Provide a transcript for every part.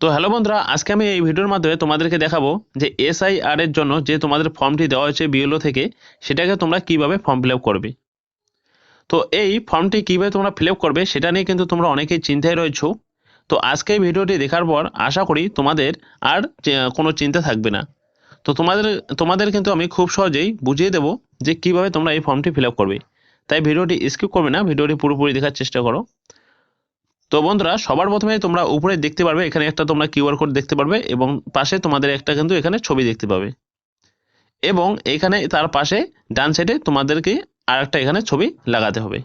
তো হ্যালো বন্ধুরা, আজকে আমি এই ভিডিওর মাধ্যমে তোমাদেরকে দেখাবো যে এসআইআর এর জন্য যে তোমাদের ফর্মটি দেওয়া হয়েছে বিএলও থেকে, সেটাকে তোমরা কীভাবে ফর্ম ফিল করবে। তো এই ফর্মটি কীভাবে তোমরা ফিল করবে, সেটা নিয়ে কিন্তু তোমরা অনেকেই চিন্তায় রয়েছো। তো আজকে এই ভিডিওটি দেখার পর আশা করি তোমাদের আর কোনো চিন্তা থাকবে না। তো তোমাদের তোমাদের কিন্তু আমি খুব সহজেই বুঝিয়ে দেবো যে কীভাবে তোমরা এই ফর্মটি ফিল করবে। তাই ভিডিওটি স্কিপ করবে না, ভিডিওটি পুরোপুরি দেখার চেষ্টা করো। তো বন্ধুরা, সবার প্রথমে তোমরা উপরে দেখতে পারবে, এখানে একটা তোমরা কিউআর কোড দেখতে পারবে এবং পাশে তোমাদের একটা কিন্তু এখানে ছবি দেখতে পাবে। এবং এখানে তার পাশে ডান সাইডে তোমাদেরকে আর একটা এখানে ছবি লাগাতে হবে।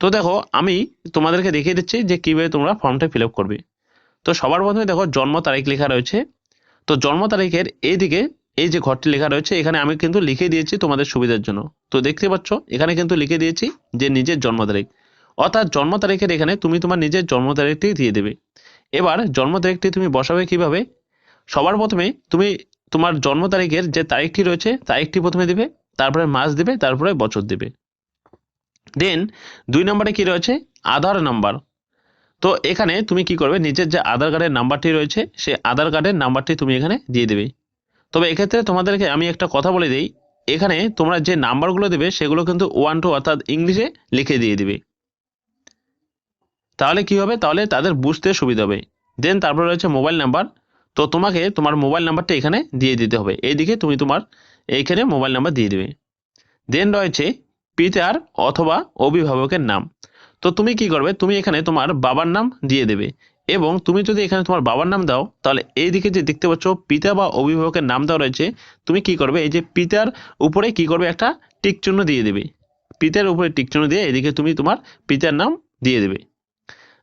তো দেখো, আমি তোমাদেরকে দেখিয়ে দিচ্ছি যে কীভাবে তোমরা ফর্মটা ফিল আপ করবে। তো সবার প্রথমে দেখো, জন্ম তারিখ লেখা রয়েছে। তো জন্ম তারিখের এইদিকে এই যে ঘরটি লেখা রয়েছে, এখানে আমি কিন্তু লিখে দিয়েছি তোমাদের সুবিধার জন্য। তো দেখতে পাচ্ছ, এখানে কিন্তু লিখে দিয়েছি যে নিজের জন্ম তারিখ। অর্থাৎ জন্ম তারিখের এখানে তুমি তোমার নিজের জন্ম তারিখটি দিয়ে দেবে। এবার জন্ম তারিখটি তুমি বসাবে কীভাবে? সবার প্রথমে তুমি তোমার জন্ম তারিখের যে তারিখটি রয়েছে, তারিখটি প্রথমে দিবে, তারপরে মাস দিবে, তারপরে বছর দিবে। দেন দুই নম্বরে কি রয়েছে? আধার নাম্বার। তো এখানে তুমি কি করবে? নিজের যে আধার কার্ডের নাম্বারটি রয়েছে, সেই আধার কার্ডের নাম্বারটি তুমি এখানে দিয়ে দেবে। তবে এক্ষেত্রে তোমাদেরকে আমি একটা কথা বলে দিই, এখানে তোমরা যে নাম্বারগুলো দেবে, সেগুলো কিন্তু ওয়ান টু অর্থাৎ ইংলিশে লিখে দিয়ে দিবে। তাহলে কি হবে? তাহলে তাদের বুঝতে সুবিধা হবে। দেন তারপরে রয়েছে মোবাইল নাম্বার তো তোমাকে তোমার মোবাইল নাম্বারটা এখানে দিয়ে দিতে হবে। এইদিকে তুমি তোমার এইখানে মোবাইল নাম্বার দিয়ে দেবে। দেন রয়েছে পিতার অথবা অভিভাবকের নাম। তো তুমি কি করবে? তুমি এখানে তোমার বাবার নাম দিয়ে দেবে। এবং তুমি যদি এখানে তোমার বাবার নাম দাও, তাহলে এই দিকে যে দেখতে পাচ্ছ পিতা বা অভিভাবকের নাম দেওয়া রয়েছে, তুমি কি করবে? এই যে পিতার উপরে কি করবে? একটা টিক চিহ্ন দিয়ে দেবে। পিতার উপরে টিক দিয়ে এদিকে তুমি তোমার পিতার নাম দিয়ে দেবে।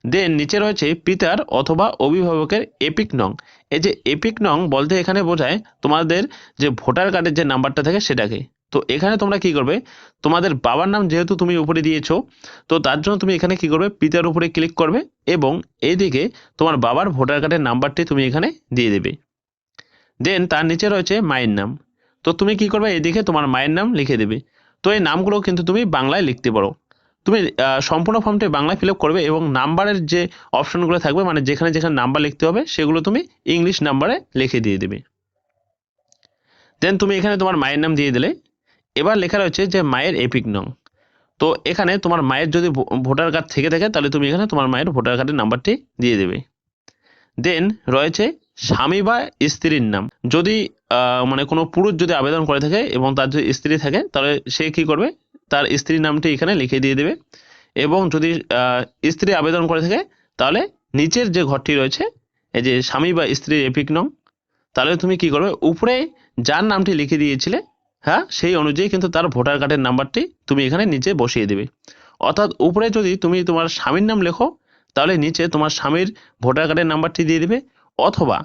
দেন নিচে রয়েছে পিতার অথবা অভিভাবকের এপিক নং এই যে এপিক নং বলতে এখানে বোঝায় তোমাদের যে ভোটার কার্ডের যে নাম্বারটা থাকে সেটাকে। তো এখানে তোমরা কি করবে? তোমাদের বাবার নাম যেহেতু তুমি উপরে দিয়েছ, তো তার জন্য তুমি এখানে কি করবে? পিতার উপরে ক্লিক করবে এবং এইদিকে তোমার বাবার ভোটার কার্ডের নাম্বারটি তুমি এখানে দিয়ে দেবে। দেন তার নিচে রয়েছে মায়ের নাম। তো তুমি কি করবে? এদিকে তোমার মায়ের নাম লিখে দেবে। তো এই নামগুলো কিন্তু তুমি বাংলায় লিখতে পারো। তুমি সম্পূর্ণ ফর্মটি বাংলায় ফিল করবে এবং নাম্বারের যে অপশনগুলো থাকবে মানে যেখানে যেখানে নাম্বার লিখতে হবে, সেগুলো তুমি ইংলিশ নাম্বারে লিখে দিয়ে দেবে। দেন তুমি এখানে তোমার মায়ের নাম দিয়ে দিলে। এবার লেখা রয়েছে যে, মায়ের এপিক নং। তো এখানে তোমার মায়ের যদি ভোটার কার্ড থেকে থাকে, তাহলে তুমি এখানে তোমার মায়ের ভোটার কার্ডের নাম্বারটি দিয়ে দেবে। দেন রয়েছে স্বামী বা স্ত্রীর নাম। যদি মানে কোনো পুরুষ যদি আবেদন করে থাকে এবং তার যদি স্ত্রী থাকে, তাহলে সে কি করবে? তার স্ত্রীর নামটি এখানে লিখে দিয়ে দেবে। এবং যদি স্ত্রী আবেদন করে থাকে, তাহলে নিচের যে ঘরটি রয়েছে, এই যে স্বামী বা স্ত্রীর এপিক নং, তাহলে তুমি কি করবে? উপরে যার নামটি লিখে দিয়েছিলে হ্যাঁ সেই অনুযায়ী কিন্তু তার ভোটার কার্ডের নাম্বারটি তুমি এখানে নিচে বসিয়ে দেবে। অর্থাৎ উপরে যদি তুমি তোমার স্বামীর নাম লেখো, তাহলে নিচে তোমার স্বামীর ভোটার কার্ডের নাম্বারটি দিয়ে দেবে। অথবা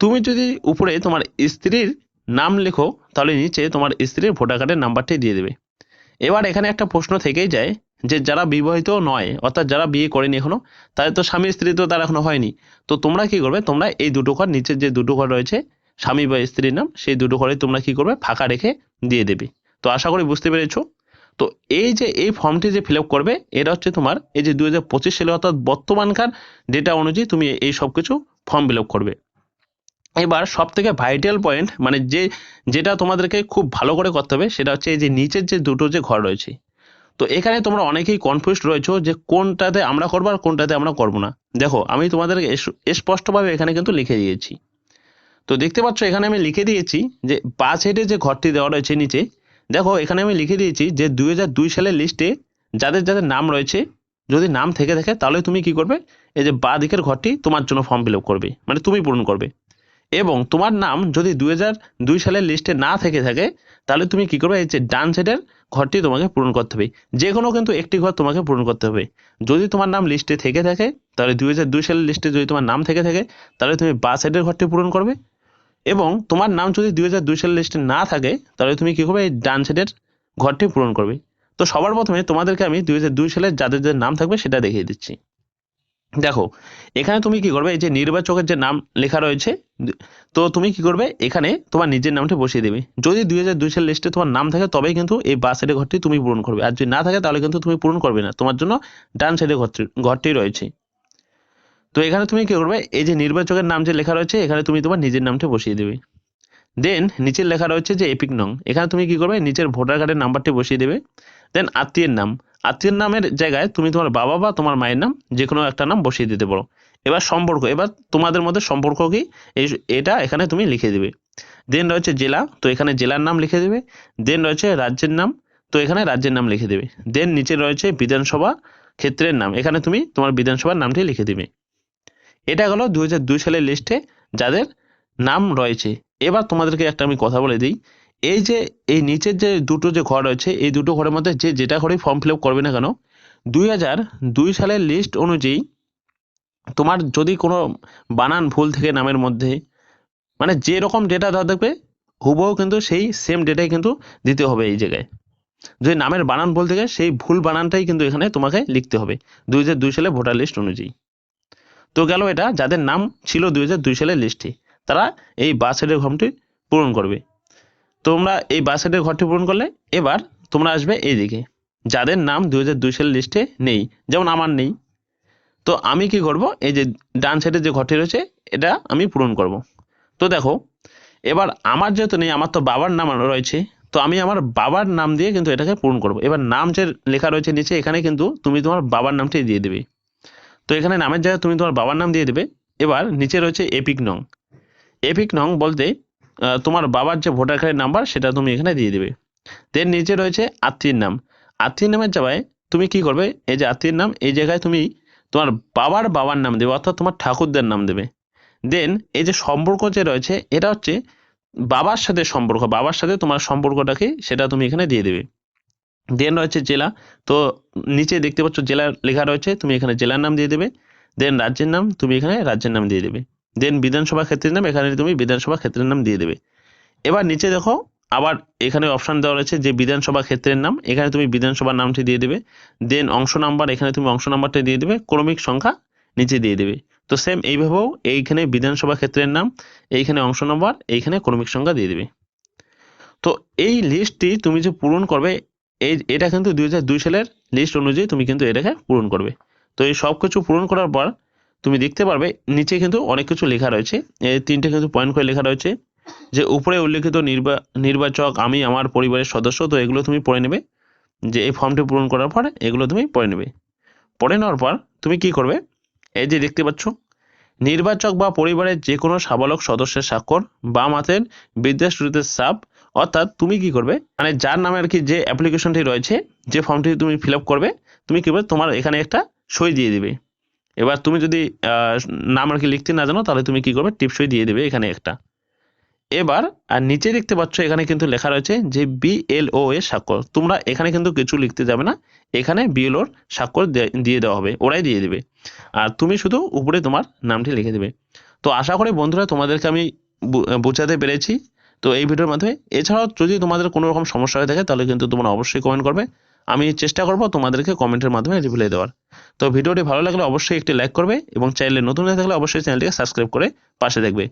তুমি যদি উপরে তোমার স্ত্রীর নাম লেখো, তাহলে নিচে তোমার স্ত্রীর ভোটার কার্ডের নাম্বারটি দিয়ে দেবে। এবার এখানে একটা প্রশ্ন থেকেই যায় যে যারা বিবাহিত নয়, অর্থাৎ যারা বিয়ে করেনি এখনও, তাদের তো স্বামী, স্ত্রী তো তারা এখনও হয়নি। তো তোমরা কি করবে? তোমরা এই দুটো ঘর, নিচের যে দুটো ঘর রয়েছে, স্বামী বা স্ত্রীর নাম, সেই দুটো ঘরে তোমরা কি করবে? ফাঁকা রেখে দিয়ে দেবে। তো আশা করি বুঝতে পেরেছ? তো এই যে, এই ফর্মটি যে ফিল করবে, এটা হচ্ছে তোমার এই যে দু হাজার পঁচিশ সালে অর্থাৎ বর্তমানকার ডেটা অনুযায়ী তুমি এই সব কিছু ফর্ম ফিল করবে। এবার সব থেকে ভাইটাল পয়েন্ট মানে যে, যেটা তোমাদেরকে খুব ভালো করে করতে হবে, সেটা হচ্ছে এই যে নিচের যে দুটো যে ঘর রয়েছে। তো এখানে তোমরা অনেকেই কনফিউজড রয়েছো যে কোনটাতে আমরা করব আর কোনটাতে আমরা করব না। দেখো, আমি তোমাদেরকে স্পষ্টভাবে এখানে কিন্তু লিখে দিয়েছি। তো দেখতে পাচ্ছ, এখানে আমি লিখে দিয়েছি যে বা সাইডে যে ঘরটি দেওয়া রয়েছে নিচে, দেখো, এখানে আমি লিখে দিয়েছি যে দুই হাজার দুই সালের লিস্টে যাদের যাদের নাম রয়েছে, যদি নাম থেকে থাকে তাহলে তুমি কি করবে? এই যে বা দিকের ঘরটি তোমার জন্য ফর্ম ফিল করবে। মানে তুমি পূরণ করবে। এবং তোমার নাম যদি দুই দুই সালের লিস্টে না থেকে থাকে, তাহলে তুমি কি করবে? এই যে ডান সাইডের ঘরটি তোমাকে পূরণ করতে হবে। যে কোনো কিন্তু একটি ঘর তোমাকে পূরণ করতে হবে। যদি তোমার নাম লিস্টে থেকে থাকে, তাহলে দুই দুই সালের লিস্টে যদি তোমার নাম থেকে থাকে, তাহলে তুমি বা সাইডের ঘরটি পূরণ করবে। এবং তোমার নাম যদি দুই হাজার দুই সালের লিস্টে না থাকে, তাহলে তুমি কি করবে? এই ডান সাইডের ঘরটি পূরণ করবে। তো সবার প্রথমে তোমাদেরকে আমি দুই হাজার দুই সালের যাদের যাদের নাম থাকবে সেটা দেখিয়ে দিচ্ছি। দেখো, এখানে তুমি কি করবে, এই যে নির্বাচকের যে নাম লেখা রয়েছে, তো তুমি কি করবে, এখানে তোমার নিজের নামটা বসিয়ে দেবে। যদি দুই হাজার দুই সালের লিস্টে তোমার নাম থাকে, তবেই কিন্তু এই বা সাইডের ঘরটি তুমি পূরণ করবে। আর যদি না থাকে, তাহলে কিন্তু তুমি পূরণ করবে না। তোমার জন্য ডান সাইডের ঘরটি ঘরটি রয়েছে। তো এখানে তুমি কি করবে, এই যে নির্বাচকের নাম যে লেখা রয়েছে, এখানে তুমি তোমার নিজের নামটা বসিয়ে দেবে। দেন নিচের লেখা রয়েছে যে এপিক নং। এখানে তুমি কি করবে, নিচের ভোটার কার্ডের নাম্বারটি বসিয়ে দেবে। দেন আত্মীয়ের নাম। আত্মীয়ের নামের জায়গায় তুমি তোমার বাবা বা তোমার মায়ের নাম যে কোনো একটা নাম বসিয়ে দিতে পারো। এবার সম্পর্ক, এবার তোমাদের মধ্যে সম্পর্ক কি? এটা এখানে তুমি লিখে দিবে। দেন রয়েছে জেলা, তো এখানে জেলার নাম লিখে দেবে। দেন রয়েছে রাজ্যের নাম, তো এখানে রাজ্যের নাম লিখে দেবে। দেন নিচে রয়েছে বিধানসভা ক্ষেত্রের নাম, এখানে তুমি তোমার বিধানসভার নামটি লিখে দিবে। এটা হলো দু সালের লিস্টে যাদের নাম রয়েছে। এবার তোমাদেরকে একটা আমি কথা বলে দিই। এই যে, এই নিচের যে দুটো যে ঘর রয়েছে, এই দুটো ঘরের মধ্যে যে যেটা ঘরে ফর্ম ফিল আপ করবে না কেন, দুই হাজার দুই সালের লিস্ট অনুযায়ী তোমার যদি কোনো বানান ভুল থেকে নামের মধ্যে মানে যে রকম ডেটা দেওয়া থাকবে হুবহু কিন্তু সেই সেম ডেটাই কিন্তু দিতে হবে এই জায়গায়। যদি নামের বানান ভুল থেকে, সেই ভুল বানানটাই কিন্তু এখানে তোমাকে লিখতে হবে দুই হাজার দুই সালে ভোটার লিস্ট অনুযায়ী। তো গেল এটা, যাদের নাম ছিল দুই হাজার দুই সালের লিস্টে তারা এই বাস সাইডের ফর্মটি পূরণ করবে। তোমরা এই বাস সাইডের ঘরটি পূরণ করলে, এবার তোমরা আসবে এইদিকে। যাদের নাম দুই হাজার দুই সালের লিস্টে নেই, যেমন আমার নেই। তো আমি কি করব? এই যে ডান সাইডে যে ঘরটি রয়েছে, এটা আমি পূরণ করব। তো দেখো, এবার আমার যেহেতু নেই, আমার তো বাবার নাম রয়েছে, তো আমি আমার বাবার নাম দিয়ে কিন্তু এটাকে পূরণ করব। এবার নাম যে লেখা রয়েছে নিচে, এখানে কিন্তু তুমি তোমার বাবার নামটি দিয়ে দেবে। তো এখানে নামের জায়গায় তুমি তোমার বাবার নাম দিয়ে দেবে। এবার নিচে রয়েছে এপিক নং। এপিক নং বলতে তোমার বাবার যে ভোটার কার্ডের নাম্বার সেটা তুমি এখানে দিয়ে দেবে। দেন নিচে রয়েছে আত্মীয়ের নাম। আত্মীয় নামের জায়গায় তুমি কি করবে? এই যে আত্মীয়ের নাম, এই জায়গায় তুমি তোমার বাবার বাবার নাম দেবে, অর্থাৎ তোমার ঠাকুরদের নাম দেবে। দেন এই যে সম্পর্ক যে রয়েছে, এটা হচ্ছে বাবার সাথে সম্পর্ক। বাবার সাথে তোমার সম্পর্কটাকে সেটা তুমি এখানে দিয়ে দেবে। দেন রয়েছে জেলা। তো নিচে দেখতে পাচ্ছ জেলা লেখা রয়েছে, তুমি এখানে জেলার নাম দিয়ে দেবে। দেন রাজ্যের নাম, তুমি এখানে রাজ্যের নাম দিয়ে দেবে। দেন বিধানসভা ক্ষেত্রের নাম, এখানে তুমি বিধানসভা ক্ষেত্রের নাম দিয়ে দেবে। এবার নিচে দেখো, আবার এখানে অপশান দেওয়া রয়েছে যে বিধানসভা ক্ষেত্রের নাম, এখানে তুমি বিধানসভার নামটি দিয়ে দেবে। দেন অংশ নাম্বার এখানে তুমি অংশ নাম্বারটা দিয়ে দেবে, ক্রমিক সংখ্যা নিচে দিয়ে দেবে। তো সেম এইভাবেও এইখানে বিধানসভা ক্ষেত্রের নাম, এইখানে অংশ নম্বর এইখানে ক্রমিক সংখ্যা দিয়ে দেবে। তো এই লিস্টটি তুমি যে পূরণ করবে, এই, এটা কিন্তু দুই হাজার দুই সালের লিস্ট অনুযায়ী তুমি কিন্তু এটাকে পূরণ করবে। তো এই সব কিছু পূরণ করার পর তুমি দেখতে পারবে, নিচে কিন্তু অনেক কিছু লেখা রয়েছে। এই তিনটে কিন্তু পয়েন্ট করে লেখা রয়েছে যে, উপরে উল্লেখিত নির্বা, নির্বাচক, আমি, আমার পরিবারের সদস্য, তো এগুলো তুমি পড়ে নেবে। যে, এই ফর্মটি পূরণ করার পর এগুলো তুমি পড়ে নেবে। পড়ে নেওয়ার পর তুমি কি করবে? এই যে দেখতে পাচ্ছ, নির্বাচক বা পরিবারের যে কোনো সাবালক সদস্যের স্বাক্ষর বাম হাতের বিদ্যা শুরুতে সাপ অর্থাৎ তুমি কি করবে? মানে যার নামে আর কি যে অ্যাপ্লিকেশনটি রয়েছে, যে ফর্মটি তুমি ফিল আপ করবে, তুমি কি করবে? তোমার এখানে একটা সই দিয়ে দিবে। এবার তুমি যদি নাম আর কি লিখতে না জানো, তাহলে তুমি কি করবে? টিপসই দিয়ে দেবে এখানে একটা। এবার, আর নিচে দেখতে পাচ্ছ, এখানে কিন্তু লেখা রয়েছে যে বিএলও এর স্বাক্ষর। তোমরা এখানে কিন্তু কিছু লিখতে যাবে না। এখানে বিএলওর স্বাক্ষর দিয়ে দেওয়া হবে। ওরাই দিয়ে দেবে। আর তুমি শুধু উপরে তোমার নামটি লিখে দেবে। তো আশা করি বন্ধুরা, তোমাদেরকে আমি বোঝাতে পেরেছি। তো এই ভিডিওর মাধ্যমে। এছাড়াও যদি তোমাদের কোনো রকম সমস্যা হয়ে থাকে, তাহলে কিন্তু তোমরা অবশ্যই কমেন্ট করবে। আমি চেষ্টা করব তোমাদেরকে কমেন্টের মাধ্যমে রিপ্লাই দেওয়ার। তো ভিডিওটি ভালো লাগলে অবশ্যই একটি লাইক করবে এবং চ্যানেলে নতুন হয়ে থাকলে অবশ্যই চ্যানেলটিকে সাবস্ক্রাইব করে পাশে দেখবে।